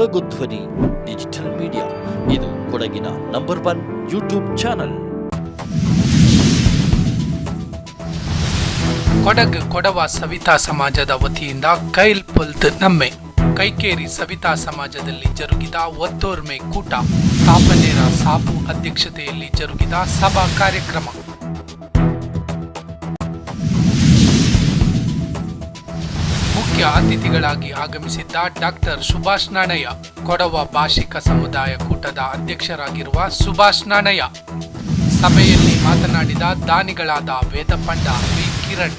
ಕೊಡಗು ಧ್ವನಿ digital media. ಇದು ಕೊಡಗಿನ number one YouTube channel. Kodagu Kodava Savitha ಸಮಾಜದ ವತಿಯಿಂದ ಕೈಲ್ ಪುಲ್ತ್ ನಮ್ಮೆ. ಕೈಕೇರಿ ಸವಿತಾ ಸಮಾಜದಲ್ಲಿ ಜರುಗಿದ ಒತ್ತೋರ್ಮೆ ಕೂಟ. ತಾಪನೇರ ಸಾಬು ಅಧ್ಯಕ್ಷತೆಯಲ್ಲಿ ಜರುಗಿದ ಸಭಾ ಕಾರ್ಯಕ್ರಮ. ಮುಖ್ಯ ಅತಿಥಿಗಳಾಗಿ ಆಗಮಿಸಿದ್ದ ಡಾಕ್ಟರ್ ಸುಭಾಷ್ ನಾಣಯ್ಯ, ಕೊಡವ ಭಾಷಿಕ ಸಮುದಾಯ ಕೂಟದ ಅಧ್ಯಕ್ಷರಾಗಿರುವ ಸುಭಾಷ್ ನಾಣಯ್ಯ. ಸಭೆಯಲ್ಲಿ ಮಾತನಾಡಿದ ದಾನಿಗಳಾದ ವೇದಪಂಡ ವಿ. ಕಿರಣ್.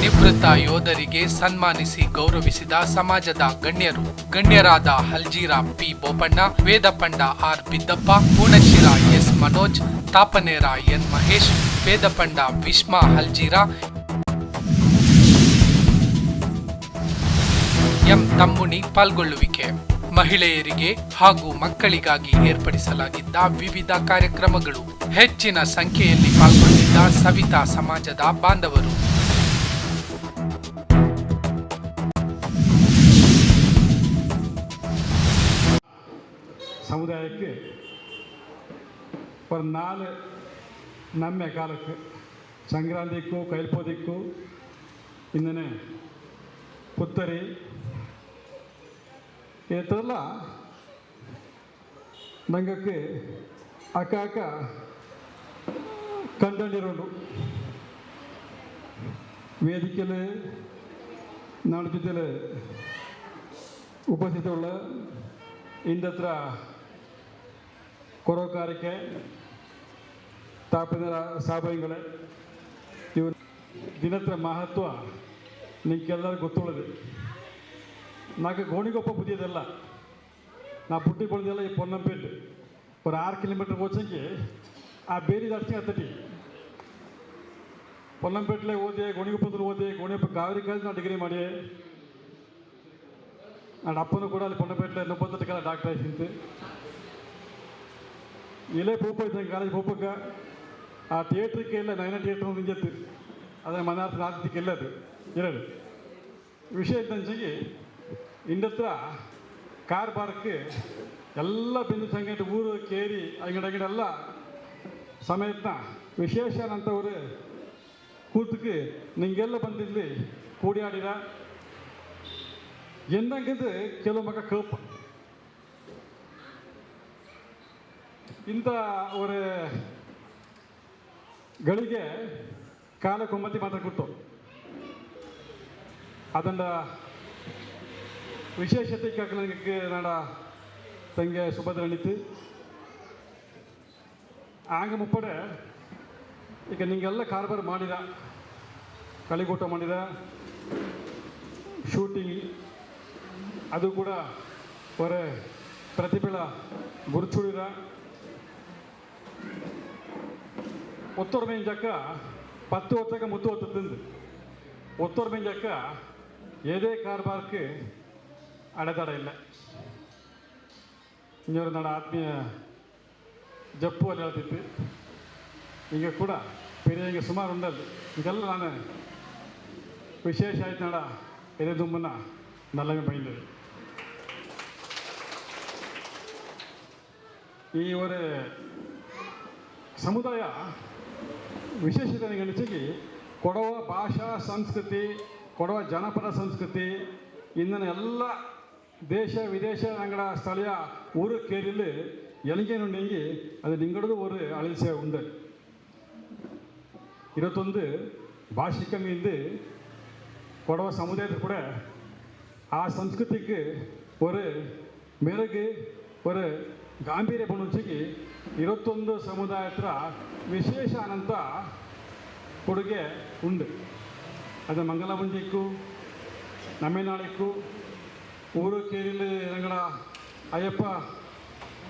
ನಿವೃತ್ತ ಯೋಧರಿಗೆ ಸನ್ಮಾನಿಸಿ ಗೌರವಿಸಿದ ಸಮಾಜದ ಗಣ್ಯರು, ಗಣ್ಯರಾದ Haljeera P. Boppanna, Vedapanda R. Biddappa Poonashira S. Manoj, Tapanera N Mahesh, Vedapanda Vishma Haljeera, M Thammuni ಪಾಲ್ಗೊಳ್ಳುವಿಕೆ. ಮಹಿಳೆಯರಿಗೆ ಹಾಗೂ ಮಕ್ಕಳಿಗಾಗಿ ಏರ್ಪಡಿಸಲಾಗಿದ್ದ ವಿವಿಧ ಕಾರ್ಯಕ್ರಮಗಳು. ಹೆಚ್ಚಿನ ಸಂಖ್ಯೆಯಲ್ಲಿ ಪಾಲ್ಗೊಂಡಿದ್ದ ಸವಿತಾ ಸಮಾಜದ ಬಾಂಧವರು. ಸಮುದಾಯಕ್ಕೆ ஒரு நாலு ನಮ್ಮ ಕಾಲಕ್ಕೆ ಸಂಕ್ರಾಂತಿಕ್ಕೂ ಕೈಲ್ಪೋದಿಕ್ಕೂ ಇಂದನೆ ಪುತ್ತರಿ ಏತಲ್ಲ ನಂಗಕ್ಕೆ ಅಕ್ಕ ಅಕ್ಕ ಕಂಡುಕೊಂಡಿರೋದು ವೇದಿಕೆಯಲ್ಲಿ ನನ್ನ ಜೊತೆಲಿ ಉಪಸ್ಥಿತವುಳ್ಳ ಇಂದತ್ರ ಕೊರೋಕಾರಿಕೆ ತಾಪನರ ಸಾಬೈಗಳು ಇವರು ದಿನತ್ರ ಮಹತ್ವ ನಿಂಗೆಲ್ಲರೂ ಗೊತ್ತುಳ್ಳದು నాకు ಗೋಣಿಗೊಪ್ಪ ಬುದ್ಧಿಯದಲ್ಲ ನಾ ಪುಟ್ಟಿ ಬೆಳೆದೆಲ್ಲ ಈ ಪೊನ್ನಂಪೇಟೆ ஒரு ಆರು ಕಿಲೋಮೀಟರ್ వచ్చేకి ಆ ಬೇರೆ ದರ್ಶನ ಹತ್ತಟಿ ಪೊನ್ನಂಪೇಟೆಲೆ ಓದಿ ಗೋಣಿಗೊಪ್ಪದಲ್ಲಿ ಓದಿ ಗೋಣಿಗೊಪ್ಪ ಕಾವೇರಿ ಕಾಲೇಜ್ ನಾ ಡಿಗ್ರಿ ಮಾಡಿ ನನ್ನ ಅಪ್ಪನೂ ಕೂಡ ಅಲ್ಲಿ ಪೊನ್ನಪೇಟೆ ನೊಪ್ಪತ್ತು ಕಾಲ ಡಾಕ್ಟರ್ ಆಯ್ತು ಇಲ್ಲೇ ಪೂಪ ಇದ್ದಂಗೆ ಕಾಲೇಜ್ ಪೂಪಕ್ಕ ಆ ಥಿಯೇಟ್ರಿಗೆಲ್ಲ ನಯನ ಥಿಯೇಟ್ರ್ ಒಂದು ಇತ್ತು ಅದನ್ನು ಮನಾರ್ಥ ರಾಜ್ಯಕ್ಕೆಲ್ಲ ಅದು ಇರಲಿ. ವಿಷಯ ಇದ್ದಂಚೆಗೆ ಇಂಡತ್ರ ಕಾರ್ ಪಾರ್ಕ್ ಎಲ್ಲ ಬಿಂದು ಸಂಗಟ ಊರು ಕೇರಿ ಅಂಗಡಂಗಡೆಲ್ಲ ಸಮೇತ ವಿಶೇಷ ನಂತವರು ಕೂತಕ್ಕೆ ನಿಂಗೆಲ್ಲ ಬಂದಿದ್ಲಿ, ಕೂಡಿ ಆಡಿರ. ಎಂದಂಗಿದು ಕೆಲವು ಮಗ ಕೋಪ ಇಂಥ ಒಂದು ಗಳಿಗೆ ಕಾಲ ಕುಮ್ಮತಿ ಮಾತ್ರ ಕೊಟ್ಟು. ಅದನ್ನ ವಿಶೇಷತೆ ನನಗೆ ನಾಡ ತಂಗೆ ಸುಭದ್ರ ಆಗಮ ಆಂಗ ಮುಪ್ಪಡೆ, ಈಗ ನಿಂಗೆಲ್ಲ ಕಾರ್ಬಾರ್ ಮಾಡಿದ, ಕಳಿಗೂಟ ಮಾಡಿದ, ಶೂಟಿಂಗ್, ಅದು ಕೂಡ ಹೊರ ಪ್ರತಿಫಲ ಗುರುಚುಳಿದ ಒತ್ತೂರು ಮೆಂಜಕ್ಕ ಪತ್ತು ಹೊತ್ತಕ್ಕೆ ಮುತ್ತು ಹೊತ್ತು ಹೊತ್ತದ್ದು ಒತ್ತೂರು ಮೆಂಜಕ್ಕ ಎದೇ ಕಾರ್ಬಾರ್ಕ್ ಅಡೆತಡ ಇಲ್ಲ. ಇನ್ನೂರು ನಡ ಆತ್ಮೀಯ ಜಪ್ಪು ಅಲ್ಲಿ ಹೇಳ್ತಿತ್ತು ಈಗ ಕೂಡ ಬೇರೆ ಈಗ ಸುಮಾರು ಉಂಡಲ್ಲಿ. ಇದೆಲ್ಲ ನಾನು ವಿಶೇಷ ಆಯ್ತು ನಡ ಎದೆ ತುಂಬನ ನಲ್ಲಂಗೆ ಬೈಂದಿದೆ ಈ ಒರೆ ಸಮುದಾಯ ವಿಶೇಷತೆ ಗಣಿಸಿಗೆ ಕೊಡವ ಭಾಷಾ ಸಂಸ್ಕೃತಿ ಕೊಡವ ಜನಪದ ಸಂಸ್ಕೃತಿ ಇಂದಿನ ಎಲ್ಲ ದೇಶ ವಿದೇಶ ಅಂಗಡ ಸ್ಥಳೀಯ ಊರು ಕೇರಿಲು ಎಲಿಗೇನುಂಡೆಂಗಿ ಅದು ನಿಂಗಡದು ஒரு அழிசே உண்டு இருபத்தொந்து பாஷிக்கம் இருந்து கொடவ சமுதாயத்தில் கூட ಆ ಸಂಸ್ಕೃತಿಗೆ ஒரு ಮೆರುಗು ஒரு ಗಾಂಭೀರ್ಯ ಬಂದಿಗೆ ಇವತ್ತೊಂದು ಇವತ್ತೊಂದು ಸಮುದಾಯ ಹತ್ರ ವಿಶೇಷ ಅನಂತ ಕೊಡುಗೆ ಉಂಡು ಅದು ಮಂಗಲಮುಂಜಿಕ್ಕೂ, ನಮ್ಮಿನಾಳಿಕ್ಕೂ ಊರು ಕೇರಿಲಿ ಜನಗಳ ಅಯ್ಯಪ್ಪ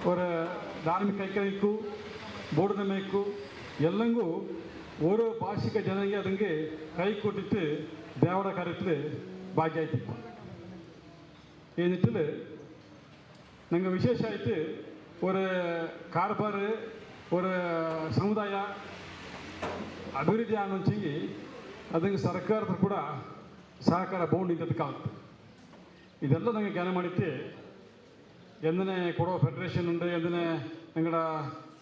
ಅವರ ಧಾರ್ಮಿಕ ಐಕ್ಯಕ್ಕೂ ಬೋಡನಮೈಕ್ಕೂ ಎಲ್ಲಂಗೂ ಓರೋ ಭಾಷಿಕ ಜನರಿಗೆ ಅದಂಗೆ ಕೈ ಕೊಟ್ಟಿತ್ತು ದೇವರ ಕಾರ್ಯത്തിൽ ಭಾಗ್ಯ ಆಯ್ತಿತ್ತು ನಿಟ್ಟಿൽ ನಂಗೆ ವಿಶೇಷ ಆಯಿತು ஒரு ಕಾರ್ಬಾರ್ ஒரு சமுதாய ಅಭಿವೃದ್ಧಿ ಅನ್ನೋಂಚಿಗೆ ಅದಕ್ಕೆ ಸರ್ಕಾರದ ಕೂಡ ಸಹಕಾರ ಬೌಂಡ್ ಇದ್ದದಕ್ಕಾಗುತ್ತೆ ಇದೆಲ್ಲ ನನಗೆ ಜ್ಞಾನ ಮಾಡಿತ್ತು ಎಂದನೇ ಕೊಡೋ ಫೆಡರೇಷನ್ ഉണ്ട് ಎಂದನೇ ഞങ്ങളുടെ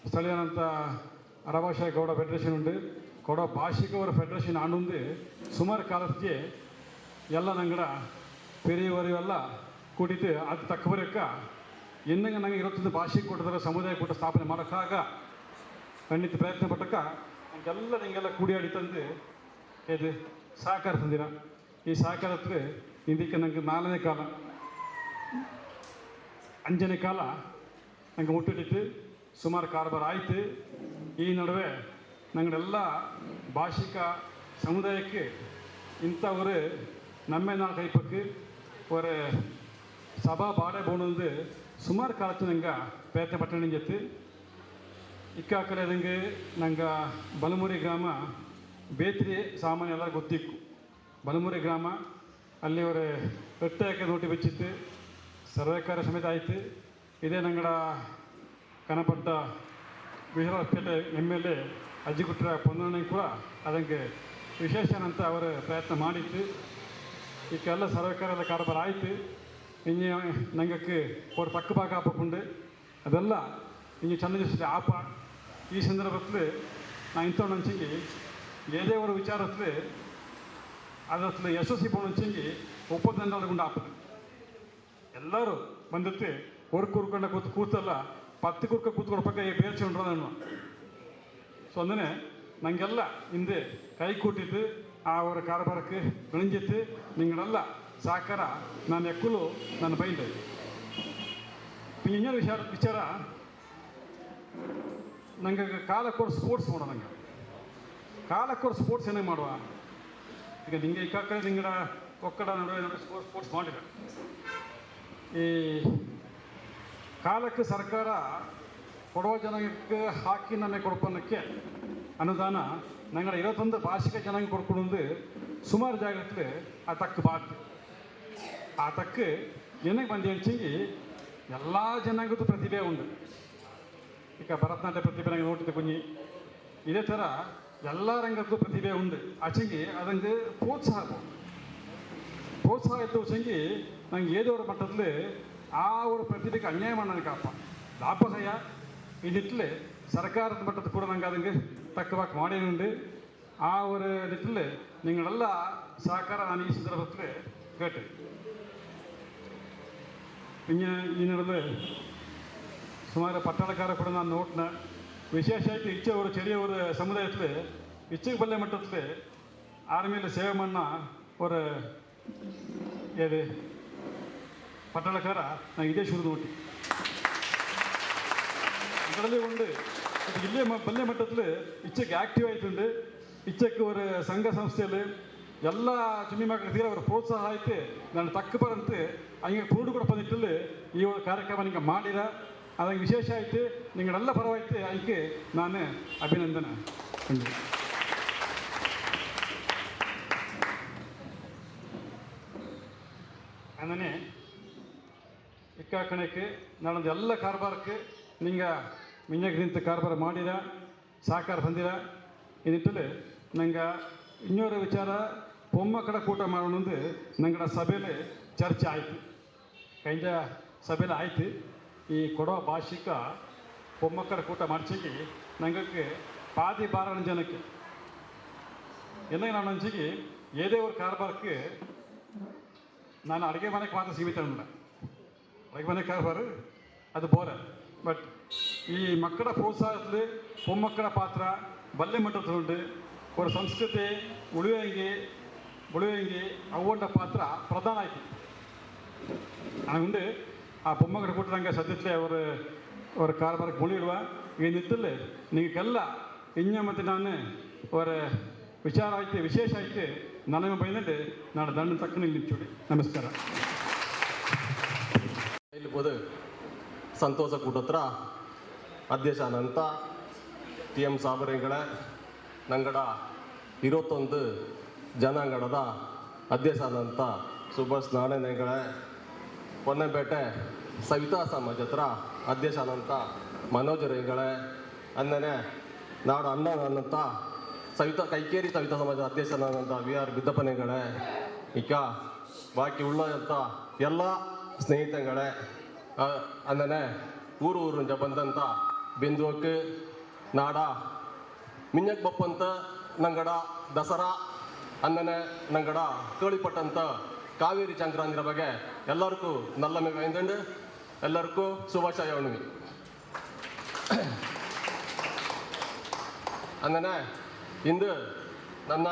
ಸ್ಥಳೀಯನಂತ ಅರಭಾಷಾ ಗೌಡ ಫೆಡರೇಷನ್ ഉണ്ട് ಕೊಡೋ ಭಾಷಿಕವರ ಫೆಡರೇಷನ್ ಆಂಡುಂದು ಸುಮಾರು ಕಾಲಕ್ಕೆ ಎಲ್ಲ ನಂಗಡ ಪೆರಿಯವರು ಎಲ್ಲ ಕೂಡಿತು ಅದು ತಕ್ಕ ಬರೋಕ್ಕ ಇನ್ನಂಗ ನಂಗೆ ಇರತ್ತೊಂದು ಭಾಷೆ ಕೊಟ್ಟದ್ರ ಸಮುದಾಯ ಕೂಟ ಸ್ಥಾಪನೆ ಮಾಡೋಕ್ಕಾಗ ಖಂಡಿತ ಪ್ರಯತ್ನ ಪಟ್ಟಕ್ಕ ನಂಗೆಲ್ಲ ನಿಂಗೆಲ್ಲ ಕೂಡಿಯಾಡಿ ತಂದು ಇದು ಸಹಕಾರ ತಂದಿರ ಈ ಸಹಕಾರಕ್ಕೆ ಇದಕ್ಕೆ ನಂಗೆ ನಾಲ್ಕನೇ ಕಾಲ ಅಂಜನೇ ಕಾಲ ನಂಗೆ ಮುಟ್ಟಿಟ್ಟಿತ್ತು ಸುಮಾರು ಕಾರ್ಬಾರ್ ಆಯಿತು ಈ ನಡುವೆ ನಂಗಳೆಲ್ಲ ಭಾಷಿಕ ಸಮುದಾಯಕ್ಕೆ ಇಂಥವರು நம்மை நாள் கைப்பக்கு ஒரு சபா பாடே போனது சுமார் காலத்து நாங்கள் பேத்த பட்டணம் செத்து ಇಕ್ಕಾಕಲೆದಂಗೆ ನಂಗೆ ಬಲಮುರಿ ಗ್ರಾಮ, ಬೇತ್ರಿ ಸಾಮಾನ್ಯ ಎಲ್ಲ ಗೊತ್ತಿಕ್ಕು ಬಲಮುರಿ ಗ್ರಾಮ, ಅಲ್ಲಿ ಅವರ ಪ್ರತ್ಯೇಕ ನೋಟಿ ಬೆಚ್ಚಿತ್ತು, ಸರ್ವೇಕಾರ ಸಮೇತ ಆಯಿತು. ಇದೇ ನಂಗಡ ಕನಪಟ್ಟ ವಿಶ್ವಪೇಟೆ M L A Ajjikuttira Ponnanna ಕೂಡ ಅದಂಗೆ ವಿಶೇಷನಂತ ಅವರು ಪ್ರಯತ್ನ ಮಾಡಿತ್ತು. ಈಗೆಲ್ಲ ಸರ್ವೇಕಾರ ಎಲ್ಲ ಕಾರ್ಬಾರ ಆಯಿತು. ಇಂಜಿ ನಂಗಕ್ಕೆ ಅವ್ರ ಪಕ್ಕ ಭಾಗ ಹಾಪಕೊಂಡು ಅದೆಲ್ಲ ಇಂಜಿ ಚಂದ ಜೊತೆ ಆಪ ಈ ಸಂದರ್ಭದಲ್ಲಿ ನಾ ಇಂಥವ್ ನಂಚಂಗಿ ಏದೇ ಅವರ ವಿಚಾರದಲ್ಲಿ ಅದರಲ್ಲಿ ಯಶಸ್ವಿ ಬೋಣಂಚಂಗಿ ಒಪ್ಪಂದಗೊಂಡು ಹಾಪದು ಎಲ್ಲರೂ ಬಂದಿತ್ತು ஒரு குறுக்கண்ட கூத்து கூத்தல்ல பத்து குறுக்க கூத்து கொடுப்பக்க பேச்சு பண்ணுறதுன்னு ஸோ அந்த நாங்கெல்லாம் இந்த கை கூட்டிட்டு அவர காரபாருக்கு விழிஞ்சிட்டு நீங்களெல்லாம் ನಿಂಗಳೆಲ್ಲ ಸಹಕಾರ ನಾನು ಎಕ್ಕಲು ನಾನು ಬೈಂಡ್. ಇನ್ನೊಂದು ವಿಚಾರ ವಿಚಾರ. ನಂಗೆ ಕಾಲಕ್ಕೊರು ಸ್ಪೋರ್ಟ್ಸ್ ಮಾಡ ನಂಗೆ. ಕಾಲಕ್ಕೊರು ಸ್ಪೋರ್ಟ್ಸ್ ಏನೇ ಮಾಡುವ. ಈಗ ನಿಂಗೆ ಈ ಕಡೆ ನಿಂಗಡ ಒಕ್ಕಡ ನಡುವೆ ನಡುವೆ ಸ್ಪೋರ್ಟ್ಸ್ ಸ್ಪೋರ್ಟ್ಸ್ ಮಾಡಿರ ಈ ಕಾಲಕ್ಕೆ ಸರ್ಕಾರ ಕೊಡುವ ಜನಕ್ಕೆ ಹಾಕಿ ನನ್ನ ಕೊಡ್ಕೊಳ್ಳೋಕ್ಕೆ ಅನುದಾನ ನಂಗಡ ಇರೋದೊಂದು ಭಾಷಿಕ ಜನಾಂಗ ಕೊಡ್ಕೊಂಡು ಸುಮಾರು ಜಾಗಕ್ಕೆ ಆ ತಕ್ಕ ಬಾತ್ ಆ ತಕ್ಕೆ ನನಗೆ ಬಂದು ಹೆಂಚಿ ಎಲ್ಲ ಜನಾಂಗದ ಪ್ರತಿಭೆ ಉಂಡು ಈಗ ಭರತನಾಟ್ಯ ಪ್ರತಿಭೆ ನಂಗೆ ನೋಡ್ತಿದ್ದೆ ಕುಂಜಿ ಇದೇ ಥರ ಎಲ್ಲ ರಂಗದ್ದು ಪ್ರತಿಭೆ ಉಂಡು ಆಚೆಗೆ ಅದಂಗೆ ಪ್ರೋತ್ಸಾಹ. ಪ್ರೋತ್ಸಾಹ ಇತ್ತು ಸಂಗಿ ನಂಗೆ ಏದೋರ ಮಟ್ಟದಲ್ಲಿ ಆ ಅವರ ಪ್ರತಿಭೆಗೆ ಅನ್ಯಾಯ ಮಾಡೋಣಕ್ಕಪ್ಪ ಲಾಭಸಯ ಇನ್ನಿಟ್ಲೆ ಸರ್ಕಾರದ ಮಟ್ಟದ ಕೂಡ ನಂಗೆ ಅದಂಗೆ ತಕ್ಕವಾಗಿ ಮಾಡಿನುಂಡು ആ ഒരു ಸಹಕಾರ നിങ്ങളെല്ലാ സഹകരണ അനീശ്വരത്തിൽ കേട്ട് ಹಿಂಗೆ ಈ ನಡುವೆ ಸುಮಾರು ಪಟ್ಟಣಕಾರ ಕೂಡ ನಾನು ನೋಟ್ನ ವಿಶೇಷವಾಗಿ ಇಚ್ಛೆ ಅವರು ಚೆರಿಯವರು சமுதாயத்தில் இச்சை பள்ளி மட்டத்தில் ஆர்மியில் சேவை பண்ணால் ஒரு ஏது பட்டாளக்கார நான் ಇದೇ ಶುರು ನೋಟಿ ಅದರಲ್ಲಿ ಒಂದು ಇಲ್ಲೇ ಪಲ್ಯ ಮಟ್ಟದಲ್ಲಿ ಇಚ್ಛೆಗೆ ಆಕ್ಟಿವ್ ಆಯ್ತುಂಡು ಇಚ್ಛೆಗೆ ஒரு ಸಂಘ ಸಂಸ್ಥೆಯಲ್ಲಿ ಎಲ್ಲ ಚಿನ್ನಿ ಮಕ್ಕಳಿಗೆ ಅವರ ಪ್ರೋತ್ಸಾಹ ಐತೆ. ನಾನು ತಕ್ಕ ಬರಂತೆ ಹಂಗೆ ಕೂಡು ಕೂಡ ಬಂದಿಟ್ಟಲ್ಲಿ ಈ ಒಂದು ಕಾರ್ಯಕ್ರಮ ನಿಮಗೆ ಮಾಡಿರ ಅದಕ್ಕೆ ವಿಶೇಷ ಐತೆ ನಿಗಳೆಲ್ಲ ಪರವಾಯ್ತೆ ಅದಕ್ಕೆ ನಾನು ಅಭಿನಂದನೆ. ಅಂದನೆ ಇಕ್ಕ ಕಣಕ್ಕೆ ನಾನೊಂದು ಎಲ್ಲ ಕಾರ್ಬಾರಕ್ಕೆ ನಿಮಗೆ ಮಿಂಜಾಗ ನಿಂತ ಕಾರ್ಬಾರ ಮಾಡಿರ ಸಾಕಾರ ಬಂದಿರ ಈ ನಂಗೆ ಇನ್ನೂರ ವಿಚಾರ ಮೊಮ್ಮಕ್ಕಳ ಕೂಟ ಮಾಡೋಣಂದು ನಂಗಡ ಸಭೆಯಲ್ಲಿ ಚರ್ಚೆ ಆಯಿತು. ಕೈಂಜ ಸಭೆಯಲ್ಲಿ ಆಯ್ತು. ಈ ಕೊಡೋ ಭಾಷಿಕ ಮೊಮ್ಮಕ್ಕಳ ಕೂಟ ಮಾಡಿಸಿಗೆ ನಂಗಕ್ಕೆ ಪಾದಿ ಬಾರಣ ಜನಕ್ಕೆ. ಎಲ್ಲ ನಾನು ಅಂಚಿಗೆ ಏದೇ ಒಂದು ಕಾರ್ಬಾರಕ್ಕೆ ನಾನು ಅಡುಗೆ ಮನೆಗೆ ಮಾತ್ರ ಸೀಮಿತ ಅನ್ನ ಅಡುಗೆ ಮನೆ ಕಾರ್ಬಾರು, ಅದು ಬೋರ. ಬಟ್ ಈ ಮಕ್ಕಳ ಪ್ರೋತ್ಸಾಹದಲ್ಲಿ ಮೊಮ್ಮಕ್ಕಳ ಪಾತ್ರ ಬಲ್ಲೆ ಮಟ್ಟದ ಉಂಡು ಅವರ ಸಂಸ್ಕೃತಿ ಉಳಿವೆಂಗೆ ಬುಳುವಂಗಿ ಅವ್ವಂಡ ಪಾತ್ರ ಪ್ರಧಾನ ಆಯ್ತು. ನಾನು ಮುಂದೆ ಆ ಬೊಮ್ಮಗಡೆ ಕೊಟ್ಟರಂಗೆ ಸದ್ಯತ್ಲೆ ಅವರ ಅವರ ಕಾರ್ಬಾರಕ್ಕೆ ಮುಳಿಡುವ ಏನಿತ್ತಲ್ಲೇ ನಿಮಗೆಲ್ಲ ಇನ್ಯ ಮತ್ತು ನಾನು ಅವರ ವಿಚಾರ ಆಯ್ತು, ವಿಶೇಷ ಆಯ್ತು. ನನಗೆ ಬೈನಂಡೆ ನಾನು ದಂಡ ತಕ್ಕನ ಇಲ್ಲಿ ನಿಂಚೋಡಿ ನಮಸ್ಕಾರ. ಇಲ್ಲಿ ಹೋದ ಸಂತೋಷ ಕೂಟತ್ರ, ಅಧ್ಯಕ್ಷ ಅನಂತ, ಟಿ ಎಂ ಸಾಬರೇಗಡೆ ನಂಗಡ ಇರೋತ್ತೊಂದು ಜನಾಂಗಣದ ಅಧ್ಯಕ್ಷ ಸುಭಾಷ್ ಸುಭಾಷ್ ಹೆಗಡೆ ಪೊನ್ನೆಪೇಟೆ ಸವಿತಾ ಸಮಾಜ ಹತ್ರ ಅಧ್ಯಕ್ಷ ಅನಂತ ಮನೋಜ್ ಹೆಗಡೆ ಅಂದನೆ ನಾಡು ಅಣ್ಣ ಅನಂತ ಸವಿತಾ, ಕೈಕೇರಿ ಸವಿತಾ ಸಮಾಜದ ಅಧ್ಯಕ್ಷನಾದಂಥ ವಿ ಆರ್ ಬಿದ್ದಪ್ಪನೆಗಳೇ, ಈಗ ಬಾಕಿ ಉಳ್ಳಂಥ ಎಲ್ಲ ಸ್ನೇಹಿತಗಳೇ ಅಂದನೆ ಊರು ಊರಿಂದ ಬಂದಂಥ ಬಿಂದುವಕ್ಕೆ ನಾಡ ಮಿಂಜಕ್ ಬಪ್ಪಂತ ನಂಗಡ ದಸರಾ ಅಂದನೆ ನಂಗಡ ಕೇಳಿಪಟ್ಟಂತ ಕಾವೇರಿ ಸಂಕ್ರಾಂತಿಯ ಬಗ್ಗೆ ಎಲ್ಲರಿಗೂ ನಲ್ಲಮೆ ವೈಂದಂಡು ಎಲ್ಲರಿಗೂ ಶುಭಾಶಯ ಉಣ್ಮಿ ಅನ್ನನೆ ಇಂದು ನನ್ನ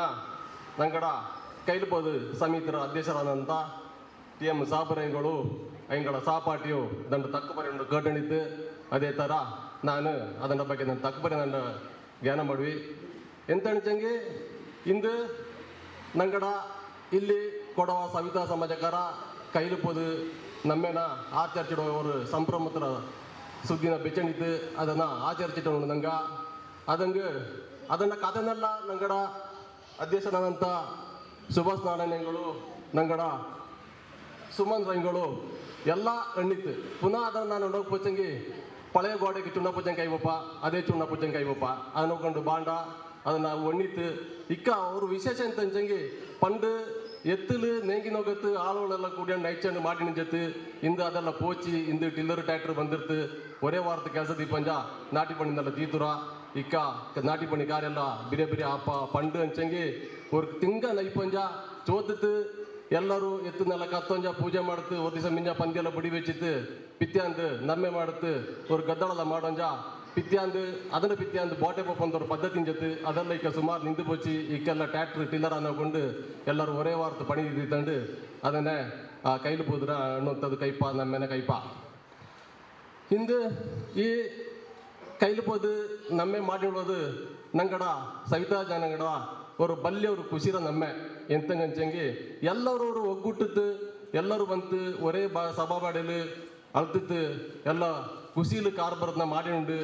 ನಂಗಡ ಕೈಲ್ಬೋದು ಸಮಿತಿರ ಅಧ್ಯಕ್ಷರಾದಂಥ ಟಿ ಎಂ ಸಾಬರೇಗಳು ಐಂಗಳ ಸಹಪಾಠಿಯು ದಂಡ ತಕ್ಕಪರಿ ಕೇಟಣಿದ್ದು ಅದೇ ಥರ ನಾನು ಅದರ ಬಗ್ಗೆ ನನ್ನ ತಕ್ಕಪರಿ ನನ್ನ ಜ್ಞಾನ ಮಾಡುವಿ. ಎಂತ ಚಂಗಿ, ಇಂದು ನಂಗಡ ಇಲ್ಲಿ ಕೊಡವ ಸವಿತಾ ಸಮಾಜಕಾರ ಕೈಲುಪೋದು ನಮ್ಮೇನ ಆಚರಿಸಿಡುವ ಒಂದು ಸಂಭ್ರಮತರ ಸುದ್ದಿನ ಬೆಚ್ಚಣಿದ್ದು ಅದನ್ನು ಆಚರಿಸಿಟ್ಟು ನಂಗೆ. ಅದಂಗೆ ಅದನ್ನು ಕಥನೆಲ್ಲ ನಂಗಡ ಅಧ್ಯಕ್ಷನಾದಂಥ ಸುಭಾಷ್ ನಾರಾಯಣಗಳು ನಂಗಡ ಸುಮನ್ ರಂಗಳು ಎಲ್ಲ ಕಣ್ಣಿತ್ತು ಪುನಃ ಅದನ್ನು ನಾನು ನೋಡೋಕೆ ಪೋಚಂಗಿ ಪಳೆಯ ಗೋಡೆಗೆ ಚುಣ್ಣ ಪೂಜಂಗೆ ಕೈವಪ್ಪ ಅದೇ ಚುಣ್ಣ ಪೂಜಂಗೆ ಕೈವಪ್ಪ ಅದನ್ನು ನೋಡ್ಕೊಂಡು ಬಾಂಡ ಅದನ್ನ ಒಣ್ಣಿತ್ತು ಇಕ್ಕ ಅವರು ವಿಶೇಷ ಅಂತ ಅಂಚಂಗಿ ಪಂಡು ಎತ್ತಲು ನೇಗಿನೋಗತ್ತು ಆಳುಗಳೆಲ್ಲ ಕೂಡಿ ನೈಚಂಡು ಮಾಡಿ ನಿಂಜತ್ತು ಇಂದು ಅದೆಲ್ಲ ಪೋಚಿ ಇಂದು ಟಿಲ್ಲರ್ ಟ್ರ್ಯಾಕ್ಟರ್ ಬಂದಿರ್ತು ಒರೇ ವಾರದ ಕೆಲಸ ದೀಪಂಜ ನಾಟಿ ಪಣ್ಣಿಂದೆಲ್ಲ ತೀತುರ ಇಕ್ಕ ನಾಟಿ ಪಣ್ಣಿ ಕಾರೆಲ್ಲ ಬಿರೆ ಬಿರೆ ಅಪ್ಪ ಪಂಡು ಅಂಚಂಗಿ ஒரு ತಿಂಗ ನೈಪಂಜ ಚೋದತ್ತು ಎಲ್ಲರೂ ಎತ್ತನ್ನೆಲ್ಲ ಕತ್ತೊಂಜ ಪೂಜೆ ಮಾಡುತ್ತು ಒಂದು ದಿವಸ ಮಿಂಜ ಪಂದ್ಯೆಲ್ಲ ಬಡಿ ಬೆಚ್ಚಿತ್ತು ಪಿತ್ಯಾಂದು ನಮ್ಮೆ ಮಾಡುತ್ತು ஒரு ಗದ್ದಳೆಲ್ಲ ಮಾಡೋಂಜ ಪಿತ್ಯಾಂದು ಅದನ್ನ ಪಿತ್ಯಾಂದು ಬೋಟೆ ಪಪ್ಪ ஒரு ಪದ್ಧತಿ ಜೊತೆ ಅದೆಲ್ಲ ಈಗ ಸುಮಾರು ನಿಂತು ಪೋಚಿ ಈಕೆಲ್ಲ ಟ್ರ್ಯಾಕ್ಟರ್ ಟಿಲ್ಲರ್ ಅನ್ನಕೊಂಡು ಎಲ್ಲರೂ ಒರೇ ವಾರ್ತು ಪಣಿ ತಂಡು ಅದನ್ನೇ ಆ ಕೈಲು ಪೂದ್ರ ಅನ್ನುವಂಥದ್ದು ಕೈಪ ನಮ್ಮೆನೆ ಕೈಪ ಹಿಂದೆ ಈ ಕೈಲು ಪೋದು ನಮ್ಮೆ ಮಾಡಿಡೋದು ನಂಗಡ ಸವಿತಾ ಜನಗಡ ಅವರು ಬಲ್ಯವರು ಖುಷಿರ ನಮ್ಮೆ ಎಂತಂಗಂಚಂಗಿ ಎಲ್ಲರವರು ಒಗ್ಗುಟ್ಟದ್ದು ಎಲ್ಲರೂ ಬಂತು ಒರೇ ಬಾ ಸಭಾ ಬಾಡಲು ಅಳ್ತಿತ್ತು ಎಲ್ಲ കുശീൽ ಕಾರ್ಬಾರ್ನ ಮಾಡಿനുണ്ട്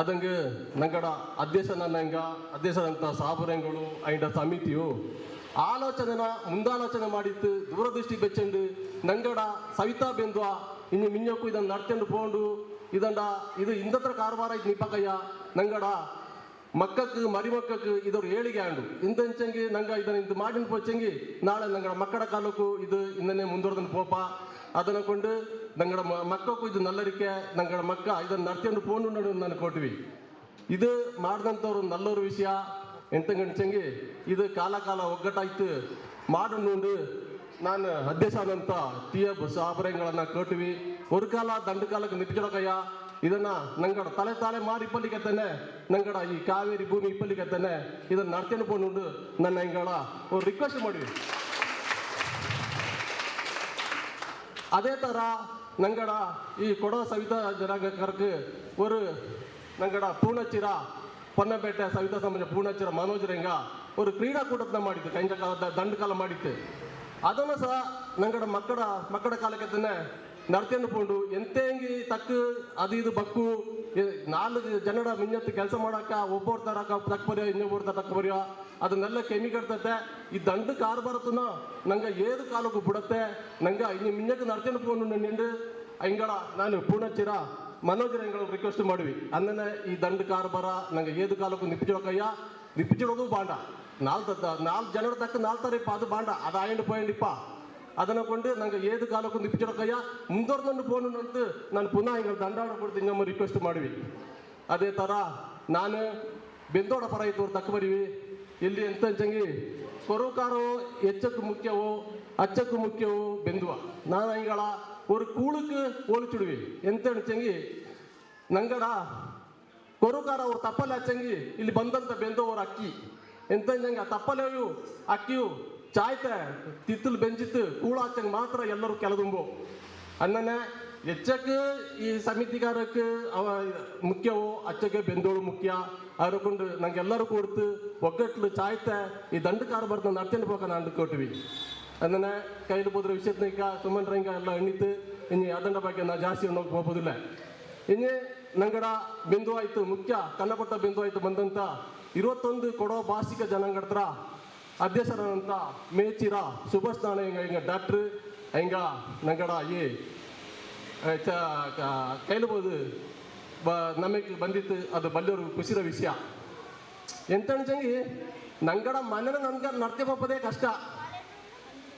ಅದಂಗೆ ನಂಗಡ ಅಧ್ಯಕ್ಷ ಅಧ್ಯಕ್ಷನಂಗ ಅಧ್ಯಕ್ಷದಂಥ ಸಾಬರಂಗಳು ಅಂಡ ಸಮಿತಿಯು ಆಲೋಚನೆ ಮುಂದಾಲೋಚನೆ ಮಾಡಿತ್ತು, ದೂರದೃಷ್ಟಿ ಬೆಚ್ಚಂಡು. ನಂಗಡ ಸವಿತಾ ಬೆಂದ್ವ, ಇನ್ನು ಮಿನ್ನಕ್ಕೂ ಇದನ್ನು ನಡ್ಕೊಂಡು ಪೋಂಡು. ಇದಂಡ ಇದು ಇಂದತ್ರ ಕಾರ್ಬಾರ ಇದು ನಿಪಕಯ್ಯ ನಂಗಡ ಮಕ್ಕಕ್ಕೆ ಮರಿ ಮಕ್ಕಕ್ಕೆ ಇದವ್ರು ಏಳಿಗೆ ಆಂಡು. ಇಂದಂಚಂಗಿ ನಂಗ ಇದನ್ನ ಇದು ಮಾಡಿ ಪೋಚಂಗಿ, ನಾಳೆ ನಂಗಡ ಮಕ್ಕಳ ಕಾಲಕ್ಕೂ ಇದು ಇಂದನೇ ಮುಂದುವರೆದ ಪೋಪ. ಅದನ್ನ ಕೊಂಡು ನಂಗಡ ಮ- ಮಕ್ಕಕ್ಕೂ ಇದು ನಲ್ಲರಿಕೆ, ನಂಗಡ ಮಕ್ಕ ಇದನ್ನ ನಡ್ಕೊಂಡು ಪೋಂಡು ನಡು ನಾನು ಕೊಟ್ವಿ. ಇದು ಮಾಡಿದಂಥವ್ರು ನಲ್ಲೊರು ವಿಷಯ. ಎಂತ ಗಂಟಂಗಿ ಇದು ಕಾಲ ಕಾಲ ಒಗ್ಗಟ್ಟಾಯ್ತು ಮಾಡುಂಡು ನಾನು ಅಧ್ಯಕ್ಷ ಆದಂತ ಟಿ ಎಫ್ ಸಾಬರಂಗಳನ್ನ ಕೇಳ್ತೀವಿ ஒரு ಕಾಲ, ದಂಡ ಕಾಲಕ್ಕೆ ನಿಪ್ಪಿಡಕಯ್ಯ ಇದನ್ನ ನಂಗಡ ತಲೆ ತಾಳೆ ಮಾರಿ ಇಪ್ಪಲಿಕತ್ತನೆ ನಂಗಡ ಈ ಕಾವೇರಿ ಭೂಮಿ ಇಪ್ಪಲಿಕತ್ತನೆ ಇದನ್ನ ನಡ್ಕೊಂಡು ಪೋಂಡು ನನ್ನ ಹಿಂಗಳ ಒಂದು ರಿಕ್ವೆಸ್ಟ್ ಮಾಡಿವಿ. அதே தர நங்கடா ಈ ಕೊಡವ ಸವಿತಾ ಜನಾಂಗಕ್ಕೆ ஒரு ನಂಗಡ ಪೂರ್ಣಚಿರ ಪೊನ್ನಪೇಟೆ ಸವಿತಾ ಸಮಾಜ ಪೂರ್ಣಚಿರ ಮನೋಜ್ ರಂಗ ஒரு ಕ್ರೀಡಾಕೂಟದ ಮಾಡಿತ್ತು ಕೈಂಜ ಕಾಲದ ದಂಡ ಕಾಲ ಮಾಡಿತ್ತು ಅದನ್ನು ಸಹ ನಂಗಡ ಮಕ್ಕಳ ಮಕ್ಕಳ ಕಾಲಕ್ಕೆ ನಡ್ಕೊಂಡು ಪೋಂಡು ಎಂತೆಂಗಿ ತಕ್ಕ ಅದು ಇದು ಬಕ್ಕು ನಾಲ್ಕು ಜನರ ಮಿಂಜತ್ತು ಕೆಲಸ ಮಾಡಕ್ಕ ಒಬ್ಬರು ತರಕ, ತಕ್ಕ ಬರೆಯೋ ಇನ್ನೊಬ್ಬರು ತಕ್ಕ ಬರೆಯೋ, ಅದನ್ನೆಲ್ಲ ಕೆಮಿಕಡ್ತತೆ ಈ ದಂಡ ಕಾರ್ ಬರುತ್ತನ, ನಂಗೆ ಏದು ಕಾಲಕ್ಕೂ ಬಿಡತ್ತೆ. ನಂಗೆ ಇನ್ನು ಮಿಂಜಕ್ಕೆ ನಡ್ಕೊಂಡು ಪೋಂಡು ನಿಂಡು ಹಿಂಗಳ ನಾನು ಪೂರ್ಣಚ್ಚಿರ ಮನೋಜರ ರಂಗಳು ರಿಕ್ವೆಸ್ಟ್ ಮಾಡಿವಿ. ಅಂದನೆ ಈ ದಂಡ ಕಾರ್ಬಾರ ನಂಗೆ ಏದು ಕಾಲಕ್ಕೂ ನಿಪ್ಪಿಜೋಕಯ್ಯ ನಿಪ್ಪಿಡೋದು ಬಾಂಡ. ನಾಲ್ಕು ನಾಲ್ಕು ಜನರ ತಕ್ಕ ನಾಲ್ಕು ಅದು ಬಾಂಡ. ಅದು ಆಯಂಡು ಪಾಯಿಂಡಿಪ್ಪ ಅದನ್ನ ಕೊಂಡು ನಂಗೆ ಏದು ಕಾಲಕ್ಕೂ ನಿಪ್ಪಿಜಿಡೋಕಯ್ಯ ಮುಂದೋರ್ದನ್ನು ಫೋನ್ ಅಂತ ನಾನು ಪುನಃ ಹಿಂಗೆ ದಂಡಾಡ ಕೊಡ್ತೀನಿ ನಮ್ಮ ರಿಕ್ವೆಸ್ಟ್ ಮಾಡಿವಿ ಅದೇ ಥರ ನಾನು ಬೆಂದೋಡ ಪರ ಇದ್ದವ್ರು ತಕ್ಕ ಬರೀವಿ ಇಲ್ಲಿ ಎಂತ ಅಂಚಂಗಿ ಕೊರೋಕಾರೋ ಎಚ್ಚಕ್ಕೆ ಮುಖ್ಯವೋ ಅಚ್ಚಕ್ಕೆ ಮುಖ್ಯವೋ ಬೆಂದುವ ನಾನು ಹಿಂಗಳ ஒரு கூழுக்கு ஓலிச்சுடுவி ಎಂತ ಅನ್ಚಂಗಿ ನಂಗಡ ಕೊರುಕಾರ ಅವ್ರು ತಪ್ಪಲೆ ಹಚ್ಚಂಗಿ ಇಲ್ಲಿ ಬಂದಂತ ಬೆಂದವರು ಅಕ್ಕಿ ಎಂತಂಜಂಗಿ ಆ ತಪ್ಪಲೆಯು ಅಕ್ಕಿಯು ಚಾಯ್ತೆ, ತಿತ್ತಲು ಬೆಂಚಿತ್ತು ಕೂಳ ಹಚ್ಚಂಗೆ ಮಾತ್ರ ಎಲ್ಲರೂ ಕೆಲದುಂಬು. ಅನ್ನನೆ ಹೆಚ್ಚಕ್ಕೆ ಈ ಸಮಿತಿಗಾರಕ್ಕೆ ಅವ ಮುಖ್ಯವೋ, ಅಚ್ಚಕ್ಕೆ ಬೆಂದೋಳು ಮುಖ್ಯ. ಅದಕ್ಕೊಂಡು ನಂಗೆ ಎಲ್ಲರೂ ಕೊಡ್ತು, ಒಗ್ಗಟ್ಲು ಚಾಯ್ತ, ಈ ದಂಡಕಾರ ಬರ್ದು ನಡ್ತೇನೆ ಹೋಗ ನಾನು ಕೊಟ್ಟಿವಿ ಅದನ್ನ ಕೈಲಿ ಹೋದ್ರೆ ವಿಷಯತ್ನಿಕ ಸುಮನ್ ರಂಗ ಎಲ್ಲ ಎಣ್ಣಿತ್ತು ಇನ್ನು ಅದಂಡ ಬಗ್ಗೆ ನಾ ಜಾಸ್ತಿ ಅನ್ನೋಕೆ ಹೋಗೋದಿಲ್ಲ. ಇನ್ನು ನಂಗಡ ಬಿಂದು ಆಯ್ತು ಮುಖ್ಯ, ಕನ್ನಪಟ್ಟ ಬಿಂದು ಆಯ್ತು ಬಂದಂತ, ಇರುವತ್ತೊಂದು ಕೊಡೋ ಭಾಷಿಕ ಜನಾಂಗಡತ್ರ ಅಧ್ಯಕ್ಷರಾದಂಥ ಮೇಚಿರ ಸುಭಾಷ್ ಸ್ನಾನ ಹಿಂಗ ಹಿಂಗ ಡಾಕ್ಟ್ರು ಹಿಂಗ ನಂಗಡ ಈ ಕೈಲಬೋದು ಬ, ನಮಗೆ ಬಂದಿತ್ತು ಅದು ಬಲ್ಲೋರು ಖುಷಿರ ವಿಷಯ. ಎಂತ ಅನ್ಸಂಗಿ ನಂಗಡ ಮನೇನ ನನ್ಗೆ ನಡ್ತಿ ಹೋಗೋದೇ ಕಷ್ಟ.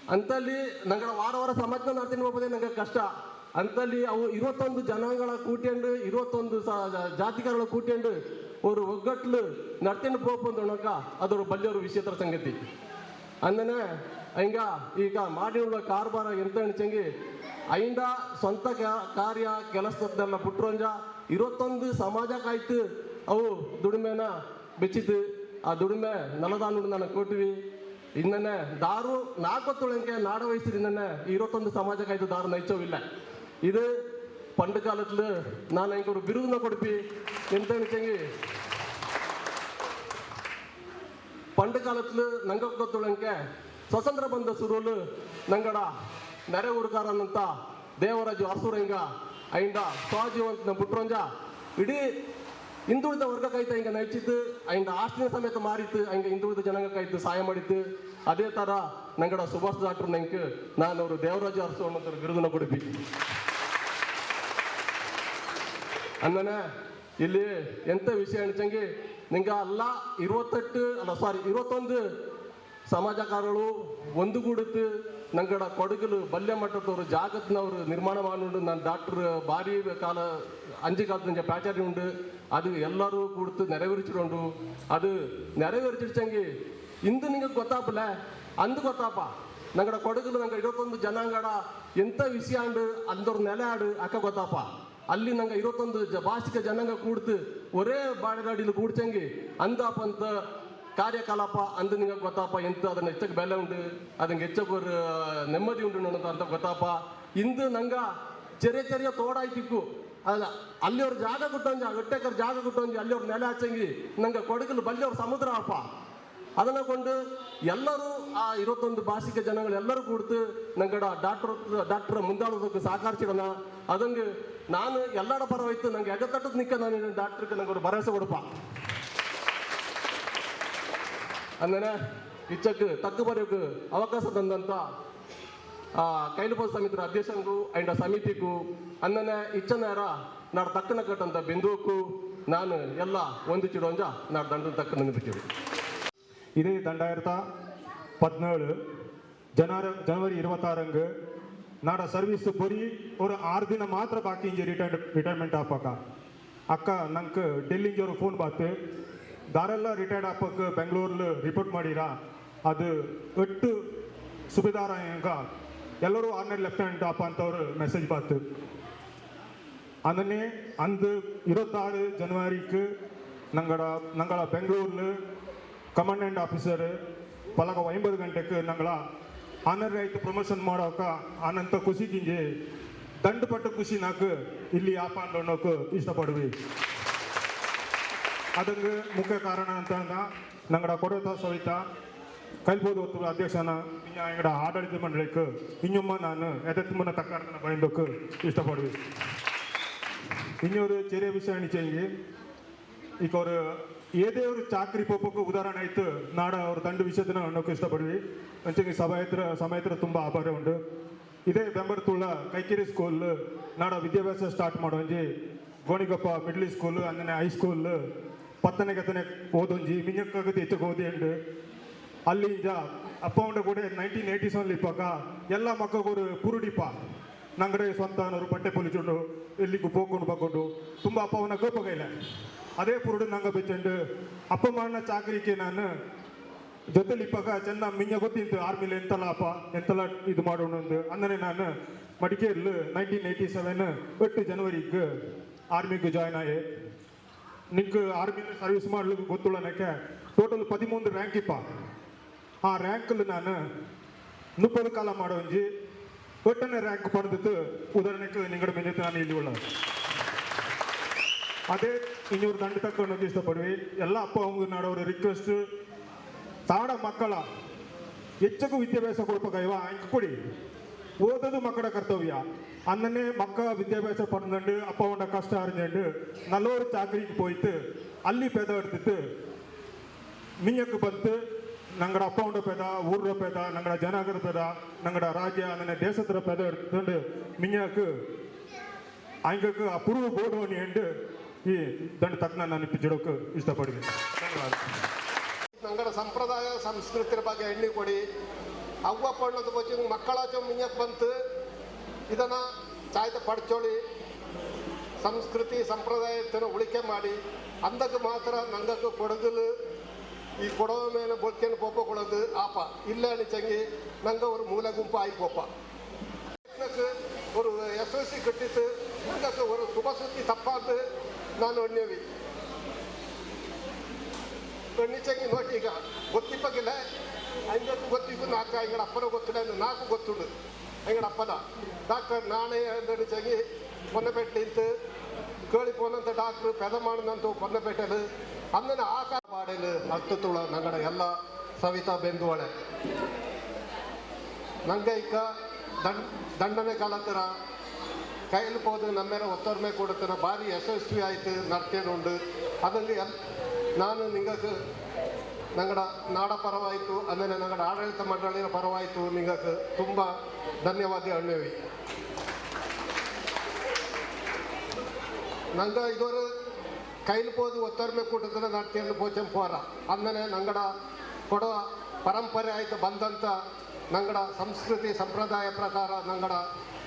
ಅಂತಲ್ಲಿ ನಂಗಡ ವಾರ ವಾರ ಸಮಾಜನ ನಡ್ತೀನಿ ಹೋಗೋದೇ ನಂಗೆ ಕಷ್ಟ. ಅಂತಲ್ಲಿ ಅವು ಇವತ್ತೊಂದು ಜನಗಳ ಕೂಟ್ಯಂಡು, ಇರುವತ್ತೊಂದು ಜಾತಿಗಳ ಕೂಟ್ಯಂಡು ಅವರು ಒಗ್ಗಟ್ಲು நடத்தின்னு போப்போந்தோனாக்கா ಅದರ ஒரு ವಿಚಿತ್ರ ಸಂಗತಿ. ಅಂದನೆ, ಹಿಂಗ ಈಗ ಮಾಡಿರುವ ಕಾರ್ಬಾರ ಎಂತ ಅನಿಸಂಗೆ ಐಂದ ಸ್ವಂತ ಕಾರ್ಯ ಕೆಲಸದಲ್ಲ ಪುಟ್ರಂಜ ಇವತ್ತೊಂದು ಸಮಾಜಕ್ಕಾಯ್ತು ಅವು ದುಡಿಮೆನ ಬೆಚ್ಚಿತು ಆ ದುಡಿಮೆ ನಲದಾನುಡು ನಾನು ಕೊಟ್ಟಿವಿ ಇನ್ನನೆ ದಾರು ನಾಲ್ಕೊತ್ತೊಳಂಕೆ ನಾಡ ವಯಸ್ಸಿರಿಂದನೆ ಇವತ್ತೊಂದು ಸಮಾಜಕ್ಕಾಯ್ತು ದಾರು ನೈಚೋವಿಲ್ಲ. ഇത് പണ്ട് കാലത്തിൽ ഞാൻ എനിക്ക് ഒരു ബിരുദന കൊടുപ്പി എന്താന്ന് വെച്ചെങ്കിൽ ಪಂಡ್ ಕಾಲತ್ಲು ನಂಗೆ ಗೊತ್ತುಳಂಕೆ ಸ್ವತಂತ್ರ ಬಂದ ಸುರುಲು ನಂಗಡ ನೆರೆ ಹುಡುಗಾರನಂತ ದೇವರಾಜು ಅರಸುರಂಗ ಐಂಡ ಸ್ವಾಜೀವಂತನ ಬಿಟ್ರಂಜ ಇಡೀ ಹಿಂದುಳಿದ ವರ್ಗಕ್ಕಾಯ್ತು, ಹಿಂಗೆ ನೈಚಿದ್ದು ಹಿಂಗೆ ಆಸ್ತಿನ ಸಮೇತ ಮಾರಿತ್ತು ಹಿಂಗೆ ಹಿಂದುಳಿದ ಜನಾಂಗಕ್ಕಾಯ್ತು ಸಹಾಯ ಮಾಡಿತ್ತು ಅದೇ ಥರ ನಂಗಡ ಸುಭಾಷ್ ಡಾಕ್ಟರ್ ನಂಗೆ ನಾನು ಅವರು ದೇವರಾಜ ಅರಸು ಅನ್ನೋದ್ರ ಬಿರುದನ್ನ ಕೊಡ್ಬಿ ಅಂದನ ಇಲ್ಲಿ ಎಂಥ ವಿಷಯ ಅಣಿಸಂಗೆ ನಿಂಗೆ ಅಲ್ಲ ಇರುವತ್ತೆಟ್ಟು ಅಲ್ಲ ಸಾರಿ ಇರುವತ್ತೊಂದು ಒಂದು ಒಂದುಗೂಡುತ್ತೆ ನಂಗಡ ಕೊಡಗಲು ಬಲ್ಯ ಮಟ್ಟದವರು ಜಾಗತ್ನವರು ನಿರ್ಮಾಣ ಮಾಡಿ ನಾನು ಡಾಕ್ಟರ್ ಭಾರಿ ಕಾಲ ಅಂಜಿ ಕಾಲದ ಪ್ರಾಚಾರ್ಯ ಉಂಡು. ಅದು ಎಲ್ಲರೂ ಕೂಡ್ತು ನೆರವೇರಿಸಿಕೊಂಡು ಅದು ನೆರವೇರಿಸಿಡ್ಸಂಗೆ ಇಂದು ನಿಮಗೆ ಗೊತ್ತಾಪಲ್ಲ ಅಂದು ಗೊತ್ತಾಪ ನಂಗಡ ಕೊಡಗಲು ನಂಗೆ ಇರತ್ತೊಂದು ಜನಾಂಗಡ ಎಂಥ ವಿಷಯ ಆಂಡು ಅಂದವ್ರ ನೆಲೆ ಆಡು ಅಕ್ಕ ಗೊತ್ತಾಪ ಅಲ್ಲಿ ನಂಗೆ ಇರತ್ತೊಂದು ಜ ಭಾಷಿಕ ಜನಾಂಗ ಕೂಡ್ತು ஒரே பாடலாடியில் கூடிச்சங்கி அந்த அப்பந்த ಕಾರ್ಯಕಲಾಪ ಅಂದ ನಿಂಗೆ ಗೊತ್ತಾಪ ಎಂತ ಅದನ್ನ ಹೆಚ್ಚಕ್ಕೆ ಬೆಲೆ ಉಂಟು ಅದನ್ನ ಹೆಚ್ಚಕ್ಕೆ ಒಂದು ನೆಮ್ಮದಿ ಉಂಟು ಅಂತ ಗೊತ್ತಾಪ ಇಂದು ನಂಗೆ ಚೆರೆ ಚೆರಿಯ ತೋಡಾಯ್ತಿಕ್ಕು ಅಲ್ಲ ಅಲ್ಲಿ ಅವ್ರ ಜಾಗ ಕೊಟ್ಟೊಂಜಿ ಒಟ್ಟೆಕರ್ ಜಾಗ ಕೊಟ್ಟೊಂಜಿ ಅಲ್ಲಿ ಅವ್ರ ನೆಲೆ ಹಚ್ಚಂಗಿ ನಂಗೆ ಕೊಡಗಲು ಬಲ್ಲಿ ಅವ್ರ ಸಮುದ್ರ ಅಪ್ಪ ಅದನ್ನ ಕೊಂಡು ಎಲ್ಲರೂ ಆ ಇರುವತ್ತೊಂದು ಭಾಷಿಕ ಜನಗಳು ಎಲ್ಲರೂ ಕೂಡ್ತು ನಂಗಡ ಡಾಕ್ಟರ್ ಡಾಕ್ಟರ್ ಮುಂದಾಳೋದಕ್ಕೆ ಸಹಕರಿಸಿಡೋಣ ಅದೊಂದು ನಾನು ಎಲ್ಲರ ಪರವಾಯ್ತು ನಂಗೆ ಎಗತಟ್ಟದ ನಿಕ್ಕ ನಾನು ಡಾಕ್ಟರ್ಗೆ ನಂಗೆ ஒரு ಭರವಸೆ கொடுப்பா അങ്ങനെ ഇച്ചക്ക് തക്ക് പറയുക്ക് അവകാശം തന്നെന്താ ಕೈಲಪೋದ ಸಮಿತಿರ ಅಧ್ಯಕ್ಷಂಗೂ ಅಂಡ ಸಮಿತಿಗೂ ಅನ್ನನೆ ಇಚ್ಚ ನೇರ ನಾಡು ತಕ್ಕನ ಕಟ್ಟಂತ ಬಿಂದುವಕ್ಕೂ ನಾನು ಎಲ್ಲ ಒಂದು ಚಿಡೋಂಜ ನಾಡು ದಂಡ ತಕ್ಕ ನಿಂಬಿಟ್ಟಿವಿ இது ரெண்டாயிரத்தா பதினேழு ஜனவரி ஜனவரி இருபத்தாறுங்கு நாட ಸರ್ವಿಸ್ ಬರೀ ஒரு ಆರು ದಿನ ಮಾತ್ರ ಬಾಕಿ ಇಂಜಿ ರಿಟೈರ್ಡ್ ರಿಟೈರ್ಮೆಂಟ್ ಆಪಾಕ ಅಕ್ಕ ನಂಗೆ ಡೆಲ್ಲಿಂಗೆ ஒரு ಫೋನ್ பார்த்து ದಾರೆಲ್ಲ ರಿಟೈರ್ಡ್ ಆಪಕ್ಕೆ ಬೆಂಗಳೂರಲ್ಲಿ ರಿಪೋರ್ಟ್ ಮಾಡಿರಾ ಅದು ಎಟ್ಟು ಸುಬೇದಾರ ಹೆಂಗ ಎಲ್ಲರೂ ಆರ್ನೇ ಲೆಫ್ಟಿನೆಂಟ್ ಆಪ ಅಂತವ್ರು ಮೆಸೇಜ್ பார்த்து அதனே அந்த இருபத்தாறு ஜனவரிக்கு நங்கள நங்கள பெங்களூரில் ಕಮಾಂಡೆಂಟ್ ಆಫೀಸರ್ ಪಲಗ ಒಂಬತ್ತು ಗಂಟೆಗೆ ನಂಗಳ ಆನರ್ ರೈತ ಪ್ರಮೋಷನ್ ಮಾಡೋಕ ಆನಂತ ಖುಷಿ ಗಿಂಜಿ ದಂಡಪಟ್ಟ ಖುಷಿ ನಾಕು ಇಲ್ಲಿ ಆಪಾಂಡ್ ಅನ್ನೋಕೆ ಇಷ್ಟಪಡ್ವಿ ಅದಂಗೆ ಮುಖ್ಯ ಕಾರಣ ಅಂತ ನಂಗಡ ಕೊಡತ ಸವಿತ கல்போது ஒத்துவ ಅಧ್ಯಕ್ಷನ எங்கட ಆಡಳಿತ மண்டலிக்கு இன்னும் ನಾನು எதத்துமன தக்காரன பயந்துக்கு இஷ்டப்படுவேன் இன்னொரு சிறிய ವಿಷಯ நிச்சயங்க ಈಗ ಅವರು ಏದೇ ಅವರು ಚಾಕ್ರಿ ಪೋಪಕ್ಕೂ ಉದಾಹರಣೆ ಆಯಿತು. ನಾಡ ಅವ್ರ ತಂಡ ವಿಷಯದನ್ನ ಅನ್ನೋಕೆ ಇಷ್ಟಪಡ್ವಿ. ಅಂಚೆಗೆ ಸಭಾಯತ್ರ, ಸಮಯತ್ರ ತುಂಬ ಆಭಾರ ಉಂಟು. ಇದೇ ಬೆಂಬರ್ತುಳ್ಳ ಕೈಕಿರಿ ಸ್ಕೂಲ್ ನಾಡ ವಿದ್ಯಾಭ್ಯಾಸ ಸ್ಟಾರ್ಟ್ ಮಾಡೋಂಜಿ ಗೋಣಿಗೊಪ್ಪ ಮಿಡ್ಲ್ ಸ್ಕೂಲ್ ಅಂದನೆ ಹೈಸ್ಕೂಲ್ ಸ್ಕೂಲ್ ಗತ್ತನೇ ಓದೊಂಜಿ ಮಿಂಜಕ್ಕಾಗತ್ತೆ ಹೆಚ್ಚಕ್ಕೆ ಓದಿ ಉಂಟು. ಅಲ್ಲಿ ಈಗ ಅಪ್ಪ ಉಂಡ ಕೂಡ ನೈನ್ಟೀನ್ ಏಯ್ಟೀಸ್ ಅಲ್ಲಿ ಇಪ್ಪಾಗ ಎಲ್ಲ ಮಕ್ಕಳು ಕುರುಡಿಪ್ಪ. ನಂಗಡೆ ಸ್ವಂತ ಅನ್ನೋರು ಬಟ್ಟೆ ಪೊಲಿಚುಂಡು ಎಲ್ಲಿಗೂ ಪೋಕೊಂಡು ಬಕ್ಕೊಂಡು ತುಂಬ ಅಪ್ಪವನ್ನ ಕೋಪಗೈಲ ಅದೇ ಪುರುಡು ನಂಗೆ ಬೆಚ್ಚಂಡು ಅಪ್ಪ ಮಾಡನ ಚಾಕರಿಕೆ ನಾನು ಜೊತೆಲಿ ಇಪ್ಪಾಗ ಚೆನ್ನ ಮಿಂಜ ಗೊತ್ತಿಂತು ಆರ್ಮಿಲಿ ಎಂತಲ್ಲ ಅಪ್ಪ, ಎಂತೆಲ್ಲ ಇದು ಮಾಡೋಣ ಅಂದು. ಅಂದರೆ ನಾನು ಮಡಿಕೇರಿಲಿ ನೈನ್ಟೀನ್ ಏಯ್ಟಿ ಸೆವೆನ್ ಎಟ್ಟು ಜನವರಿಗೆ ಆರ್ಮಿಗೆ ಜಾಯ್ನ್ ಆಯೆ ನಿಂಗೆ ಆರ್ಮಿಲಿ ಸರ್ವಿಸ್ ಮಾಡ್ಲಿಕ್ಕೆ ಗೊತ್ತುಳ್ಳನಕ್ಕೆ ಟೋಟಲ್ ಪದಿಮೂರು ರ್ಯಾಂಕ್ ಇಪ್ಪ. ಆ ರ್ಯಾಂಕಲ್ಲಿ ನಾನು ಮುಪ್ಪದು ಕಾಲ ಮಾಡೋಂಜಿ ಒಟ್ಟನೆ ರ್ಯಾಂಕ್ ಪಡೆದಿತ್ತು ಉದಾಹರಣೆಗೆ ನಿಂಗಡ ಮೆಂದಿತ್ತು ನಾನು ಇಲ್ಲಿ ಉಳ್ಳ ಅದೇ ಇನ್ನೂರು ದಂಡ ತಕ್ಕೊಂಡು ಇಷ್ಟಪಡ್ವಿ ಎಲ್ಲ ಅಪ್ಪ ಅಮ್ಮ ನಾಡೋರು ರಿಕ್ವೆಸ್ಟ್ ತಾಡ ಮಕ್ಕಳ ಹೆಚ್ಚಗೂ ವಿದ್ಯಾಭ್ಯಾಸ ಕೊಡ್ಬೇಕಯ್ಯವ ಹಂಗೆ ಕೊಡಿ ಓದೋದು ಮಕ್ಕಳ ಕರ್ತವ್ಯ ಅನ್ನನೇ ಮಕ್ಕ ವಿದ್ಯಾಭ್ಯಾಸ ಪಡೆದು ಅಪ್ಪ ಅವನ ಕಷ್ಟ அறிஞ்சுண்டு நல்ல ஒரு சாக்கரிக்கு போயிட்டு அள்ளி பேத எடுத்துட்டு மிஞ்சக்கு ಬಂತು ನಂಗಡ ಅಪ್ಪ ಉಂಡ ಪೇದ, ಊರ್ರ ಪೇದ, ನಂಗಡ ಜನಾಗರ ಪೇದ, ನಂಗಡ ರಾಜ್ಯ, ನನ್ನ ದೇಶದ್ರ ಪೇದ ಇರ್ತಂದು ಮಿಂಗಕ್ಕೆ ಅಂಗಕ್ಕೆ ಅಪೂರ್ವ ಗೋಡವನ್ನು ಎಂದು ಈ ದಂಡ ತಕ್ಷಣ ನಾನು ಪಿಚ್ಚಿಡೋಕೆ ಇಷ್ಟಪಡಿದೆ ಧನ್ಯವಾದ. ನಂಗಡ ಸಂಪ್ರದಾಯ ಸಂಸ್ಕೃತಿ ಬಗ್ಗೆ ಹೆಣ್ಣಿ ಕೊಡಿ. ಅವ್ವ ಪಣ್ಣದ ಬಚ್ಚ ಮಕ್ಕಳ ಚ ಬಂತು. ಇದನ್ನ ಚಾಯ್ತ ಪಡಚೋಳಿ. ಸಂಸ್ಕೃತಿ ಸಂಪ್ರದಾಯ ಉಳಿಕೆ ಮಾಡಿ. ಅಂದಕ್ಕೆ ಮಾತ್ರ ನಂಗಕ್ಕೆ ಕೊಡಗಲು ಈ ಕೊಡವ ಮೇಲೆ ಬೊಳ್ಕೆನ ಪೋಪ ಕೊಡೋದು ಆಪ ಇಲ್ಲ ಅನಿಚಂಗಿ ನಂಗೆ ஒரு ಮೂಲ ಗುಂಪು ಆಯಿ ಪೋಪ எனக்கு ஒரு எஸ்எஸ்சி கட்டிட்டு உங்களுக்கு ஒரு சுப சுத்தி தப்பாந்து ನಾನು ಒಣ್ಣೇವಿ ಒಣ್ಣಿಚಂಗಿ ನೋಡಿ ಈಗ ಗೊತ್ತಿಪ್ಪಗಿಲ್ಲ ಐವತ್ತು ಗೊತ್ತಿದ್ದು ನಾಲ್ಕು ಎಂಗಡ ಅಪ್ಪನ ಗೊತ್ತಿಲ್ಲ ಇನ್ನು ನಾಲ್ಕು ಗೊತ್ತುಂಡು ಎಂಗಡ ಅಪ್ಪನ ಡಾಕ್ಟರ್ ನಾಣೆ ಅಂದಣಿಚಂಗಿ ಪೊನ್ನಪೇಟೆಂತು ಕೇಳಿ ಪೋನಂತ ಡಾಕ್ಟ್ರು ಪೆದ ಮಾಡಿದಂತ ಅಂದನೆ ಆಕಾರ അത്തത്തുള്ള ഞങ്ങളുടെ ಎಲ್ಲ ಸವಿತಾ ಬೆಂದುವಳೆ. ನಂಗೆ ದಂಡ ದಂಡನೆ ಕಾಲತ್ತರ ಕೈಲಿ ಹೋದು ನಮ್ಮೇಲೆ ಒತ್ತೊರ್ಮೆ ಕೊಡುತ್ತಾನೆ, ಭಾರಿ ಯಶಸ್ವಿ ಆಯ್ತು ನರ್ತೇನುಂಡು ಅದಲ್ಲಿ ಎಲ್, ನಾನು ನಿಂಗಕ್ಕೆ ನಂಗಡ ನಾಡ ಪರವಾಯಿತು ಅಂದರೆ ನಂಗಡ ಆಡಳಿತ ಮಂಡಳಿಯ ಪರವಾಯಿತು, ನಿಂಗಕ್ಕೆ ತುಂಬ ಧನ್ಯವಾದ ಅಣ್ಣವಿ ನಂಗೆ ಇದೊರು ಕೈಲಿ ಪೋದು ಒತ್ತೊರ್ಮೆ ಕೂಟದ ನರ್ತೇನು ಪೋಚಂ ಪೋರ. ಅಂದಮೇಲೆ ನಂಗಡ ಕೊಡೋ ಪರಂಪರೆ ಆಯ್ತು ಬಂದಂಥ ನಂಗಡ ಸಂಸ್ಕೃತಿ ಸಂಪ್ರದಾಯ ಪ್ರಕಾರ ನಂಗಡ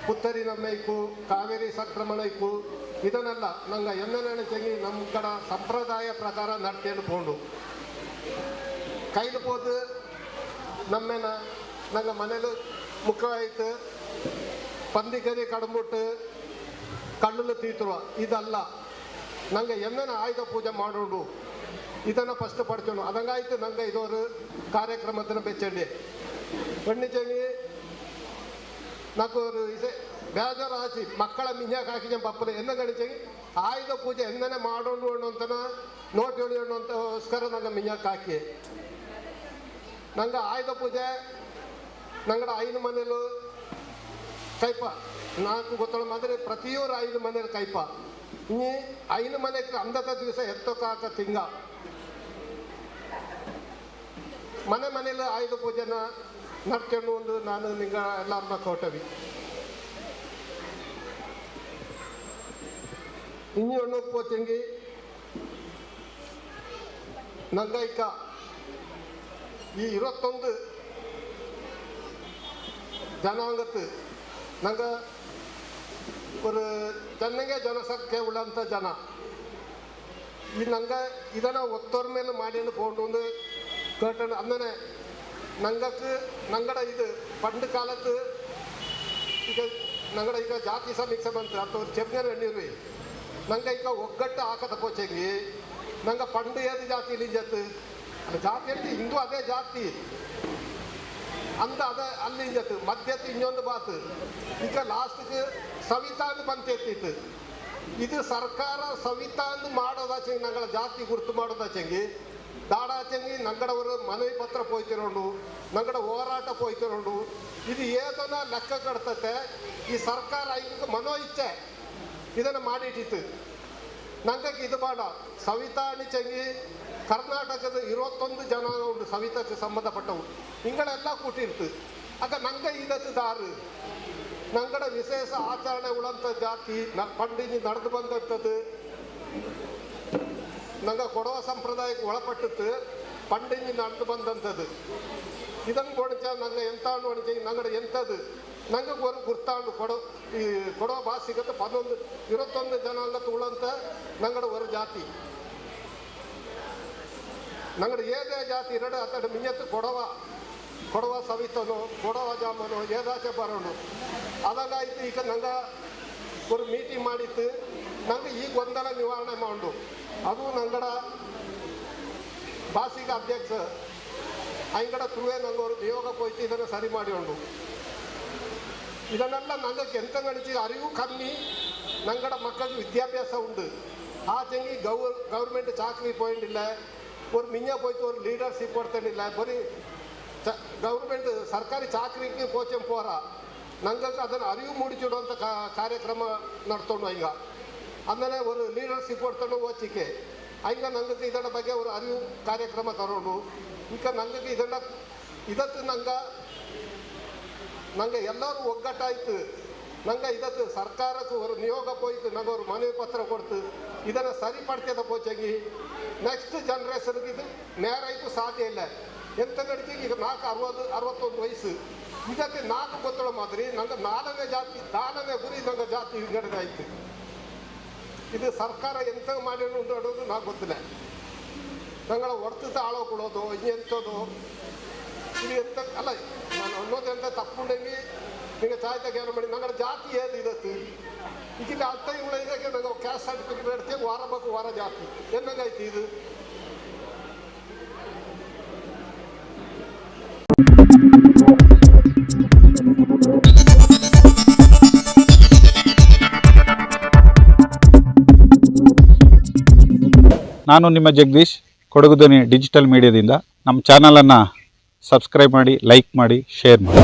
ಪುತ್ತರಿ ನಮ್ಮೈಕು, ಕಾವೇರಿ ಸಂಕ್ರಮಣ ಇಕ್ಕು ಇದನ್ನೆಲ್ಲ ನಂಗ ಎಣ್ಣೆ ತೆಗಿ ನಮ್ಮ ಕಡ ಸಂಪ್ರದಾಯ ಪ್ರಕಾರ ನಡ್ತೇನು ಪೋಂಡು. ಕೈಲಿ ಪೋದು ನಮ್ಮೇನ ನಂಗೆ ಮನೇಲಿ ಮುಖವಾಯ್ತು ಪಂದಿಕರಿ ಕಡಂಬಿಟ್ಟು ಕಣ್ಣಲ್ಲಿ ತೀತುವ, ಇದಲ್ಲ. ನನಗೆ ಎಮ್ಮನ ಆಯುಧ ಪೂಜೆ ಮಾಡೋಡು. ಇದನ್ನು ಫಸ್ಟ್ ಪಡ್ತೇನು ಅದಂಗಾಯ್ತು ನಂಗೆ ಇದೊಂದು ಕಾರ್ಯಕ್ರಮದನ್ನ ಬೆಚ್ಚಂಡಿ. ಪಂಡಿಚಂಗಿ ಇದೆ ಬೇಜಾರು ಹಾಸಿ, ಮಕ್ಕಳ ಮಿನ್ಯಾಕ ಹಾಕಿದ ಪಪ್ಪಲ ಎನ್ನ ಗಣಿಚಂಗಿ ಆಯುಧ ಪೂಜೆ ಎಂದನೆ ಮಾಡೋಣ ಅಂತನ ನೋಟ್ ಹೇಳಿಯೋಣ ಅಂತೋಸ್ಕರ ನಂಗೆ ಮಿನ್ಯಾಕ ಹಾಕಿ. ನಂಗೆ ಆಯುಧ ಪೂಜೆ, ನಂಗಡ ಐದು ಮನೇಲು ಕೈಪ. ನಾಲ್ಕು ಗೊತ್ತಳ ಮಾದರಿ ಪ್ರತಿಯೊರು ಐದು ಮನೇಲಿ ಕೈಪ. ನೀ ಐನು ಮನೆ ಅಂದದ ದಿವಸ ಎತ್ತೋಕಾಕ ತಿಂಗ. ಮನೆ ಮನೆಯಲ್ಲಿ ಆಯುಧ ಪೂಜೆನ ನಡ್ಕೊಂಡು ಒಂದು ನಾನು ನಿಂಗ ಎಲ್ಲರನ್ನ ಕೊಟ್ಟವಿ. ಇನ್ನೂ ಒಣಗ್ ಪೋತಿಂಗಿ ನಂಗೈಕ. ಈ இருபத்தொன்று ஜனாங்கத்து ನಂಗ ஒரு ಜನಗೆ ಜನಸಂಖ್ಯೆ ಉಳ್ಳಂತ ಜನ ಈ ನಂಗೆ ಇದನ್ನು ಒತ್ತೋರ್ ಮೇಲೆ ಮಾಡಿಕೊಂಡು போட்டு கேட்டேன் അങ്ങനെ ನಂಗಕ್ಕೆ ഞങ്ങളുടെ ഇത് പണ്ട് കാലത്ത് ಈಗ ഞങ്ങളുടെ ಈಗ ಜಾತಿ ಸಮೀಕ್ಷೆ ಬಂತು ಅಥವಾ ചെറിയ എണ്ണിരുവി ನಂಗೆ ಈಗ ಒಗ್ಗಟ್ಟು ಹಾಕದ ಪೋಚೆಂಗಿ ನಂಗೆ ಪಂಡು ಏದು ಜಾತಿ ಇಲ್ಲಿಂಜತ್ತು ಜಾತಿ ಅಂತ ಹಿಂದೂ ಅದೇ ಜಾತಿ ಅಂದ ಅದ ಅಲ್ಲಿ ಇಂಜತ್ತು ಮಧ್ಯತ್ ಇನ್ನೊಂದು ಬಾತು ಈಗ ಲಾಸ್ಟ್ಗೆ ಸವಿತಾ ಅಂತ ಬಂತೆತ್ತಿತ್ತು ಇದು ಸರ್ಕಾರ ಸವಿತಾ ಅಂತ ಮಾಡೋದಾಚೆಂಗಿ ನಂಗಳ ಜಾತಿ ಗುರುತು ಮಾಡೋದಾಚೆಂಗಿ ದಾಡಾಚೆಂಗಿ ನಂಗಡವರು ಮನವಿ ಪತ್ರ ಪೋಯ್ತಿರೋಂಡು ನಂಗಡ ಹೋರಾಟ ಪೋಯ್ತಿರೋಂಡು. ಇದು ಏದನ್ನ ಲೆಕ್ಕ ಕಡ್ತತೆ ಈ ಸರ್ಕಾರ ಈಗ ಮನೋ ಇಚ್ಛೆ. ಇದನ್ನು ಮಾಡಿಟ್ಟಿತ್ತು. ನಂಗೆ ಇದು ಬೇಡ. ಸವಿತಾ ಅಣಿಚಂಗಿ ಕರ್ನಾಟಕದ ಇರುವತ್ತೊಂದು ಜನ ಉಂಟು ಸವಿತಕ್ಕೆ ಸಂಬಂಧಪಟ್ಟವು ಹಿಂಗಳೆಲ್ಲ ಕೂಟಿರ್ತು ಆಗ ನಂಗೆ ಇದತ್ತು ದಾರು ನಂಗಡ ವಿಶೇಷ ಆಚರಣೆ ಉಳ್ಳಂಥ ಜಾತಿ ನ ಪಂಡಿಜಿ ನಡೆದು ಬಂದಂಥದ್ದು ನಂಗೆ ಕೊಡವ ಸಂಪ್ರದಾಯಕ್ಕೆ ಒಳಪಟ್ಟಿತ್ತು ಪಂಡಿಜಿ ನಡೆದು ಬಂದಂಥದ್ದು ಇದನ್ನು ಕೊಡಿಚ ನಂಗೆ ಎಂತ ನೋಡಿಚ ನಂಗಡ ಎಂಥದ್ದು ನಂಗೆ ஒரு ಗುರ್ತಾಂಡು ಕೊಡೋ ಈ ಕೊಡವ ಭಾಷೆಗತ್ತು ಪದೊಂದು ಇರುವತ್ತೊಂದು ಜನಾಂಗತ್ತು ಉಳ್ಳಂತ ನಂಗಡ ஒரு ಜಾತಿ ഞങ്ങളുടെ ഏതേ ജാതിയുടെ അത്തടെ മിഞ്ഞത്ത് ಕೊಡವ കൊടവ സവിത്തനോ ಜಾಮನು ജാമനോ ഏതാശെ പറയണു ಅದಲ್ಲಾಯ್ತು ಈಗ ನಂಗ ಒಂದು ಮೀಟಿಂಗ್ ಮಾಡಿತ್ತು. ನಂಗೆ ಈ ಗೊಂದಲ ನಿವಾರಣೆ ಮಾಡು ಅದು ನಂಗಡ ಭಾಸಿಗ ಅಧ್ಯಕ್ಷ ಐಂಗಡ ತುಳುವೆ ನಂಗೆ ಅವರು ನಿಯೋಗ ಹೋಯ್ತು, ಇದನ್ನು ಸರಿ ಮಾಡಿ ಉಂಡು ಇದನ್ನೆಲ್ಲ ನನಗೆ ಎಂತ ನಡೆಸಿ ಅರಿವು ಕಮ್ಮಿ. ನಂಗಡ ಮಕ್ಕಳಿಗೆ ವಿದ್ಯಾಭ್ಯಾಸ ಉಂಡು ಆ ಜಂಗಿ ಗೌರ್ ಗೌರ್ಮೆಂಟ್ ಚಾಕ್ರಿ ಪಾಯಿಂಟ್ ಇಲ್ಲ. ஒரு மிஞ்சா போயிட்டு ஒரு லீடர்ஷிப் ಕೊಡ್ತೇನಿಲ್ಲ ಬರೀ ಚ ಗೌರ್ಮೆಂಟ್ ಸರ್ಕಾರಿ ಚಾಕ್ರಿಗೆ ಕೋಚಂ ಪೋರ ನಂಗೆ ಅದನ್ನು ಅರಿವು ಮೂಡಿಸಿಡುವಂಥ ಕಾ ಕಾರ್ಯಕ್ರಮ ನಡ್ಕೊಂಡು ಈಗ ಅಂದರೆ ஒரு ಲೀಡರ್ಶಿಪ್ ಕೊಡ್ತಾನು ಓಚಿಕೆ ಹಂಗ ನಂಗೆ ಇದರ ಬಗ್ಗೆ ஒரு ಅರಿವು ಕಾರ್ಯಕ್ರಮ ತರೋಡು ಈಗ ನಂಗೆ ಇದನ್ನ ಇದತ್ತು ನಂಗೆ ನಂಗೆ ಎಲ್ಲರೂ ಒಗ್ಗಟ್ಟಾಯ್ತು ನಂಗೆ ಇದತ್ತು ಸರ್ಕಾರಕ್ಕೂ ಅವರು ನಿಯೋಗ ಹೋಯ್ತು ನಂಗೆ ಅವರು ಮನವಿ ಪತ್ರ ಕೊಡ್ತು. ಇದನ್ನು ಸರಿಪಡ್ತದ ಪೋಚಂಗಿ. ನೆಕ್ಸ್ಟ್ ಜನ್ರೇಷನ್ಗೆ ಇದು ನೇರೈಕು ಸಾಧ್ಯ ಇಲ್ಲ. ಎಂತ ನಡೀತಿಗೆ ಈಗ ನಾಲ್ಕು ಅರವತ್ತು, ಅರವತ್ತೊಂದು ವಯಸ್ಸು. ಇದಕ್ಕೆ ನಾಲ್ಕು ಗೊತ್ತಳ ಮಾದರಿ, ನಂಗೆ ನಾಲ್ಕನೇ ಜಾತಿ ನಾಲ್ಕನೇ ಗುರಿ, ನಂಗೆ ಜಾತಿ ನಡೆದಾಯ್ತು. ಇದು ಸರ್ಕಾರ ಎಂತ ಮಾಡಿ ಅನ್ನೋದು ನಾವು ಗೊತ್ತಿಲ್ಲ. ನಂಗಳ ಹೊರ್ತದ ಆಳೋ ಕೊಡೋದು ಎಂಥದ್ದು ಇದು ಎಂತ ಅಲ್ಲ, ನಾನು ಅನ್ನೋದೆಂತ ತಪ್ಪುಂಡಂಗೆ ನಿಂಗೆ ಚಾಯ್ತ ಜ್ಞಾನ ಮಾಡಿ ನನ್ನ ಜಾತಿ ಏದು ಇದತ್ತು ಇದಕ್ಕೆ ಅರ್ಥ ಇವಳ ಇದಕ್ಕೆ ನಂಗೆ ಕ್ಯಾಸ್ಟ್ ಸರ್ಟಿಫಿಕೇಟ್ ಇಡ್ತೀವಿ ವಾರ ಬೇಕು, ವಾರ ಜಾತಿ. ಏನಂಗಾಯ್ತು ಇದು? ನಾನು ನಿಮ್ಮ ಜಗದೀಶ್ ಕೊಡಗುದನಿ ಡಿಜಿಟಲ್ ಮೀಡಿಯಾದಿಂದ ನಮ್ಮ ಚಾನಲನ್ನು ಸಬ್ಸ್ಕ್ರೈಬ್ ಮಾಡಿ ಲೈಕ್ ಮಾಡಿ ಶೇರ್ ಮಾಡಿ.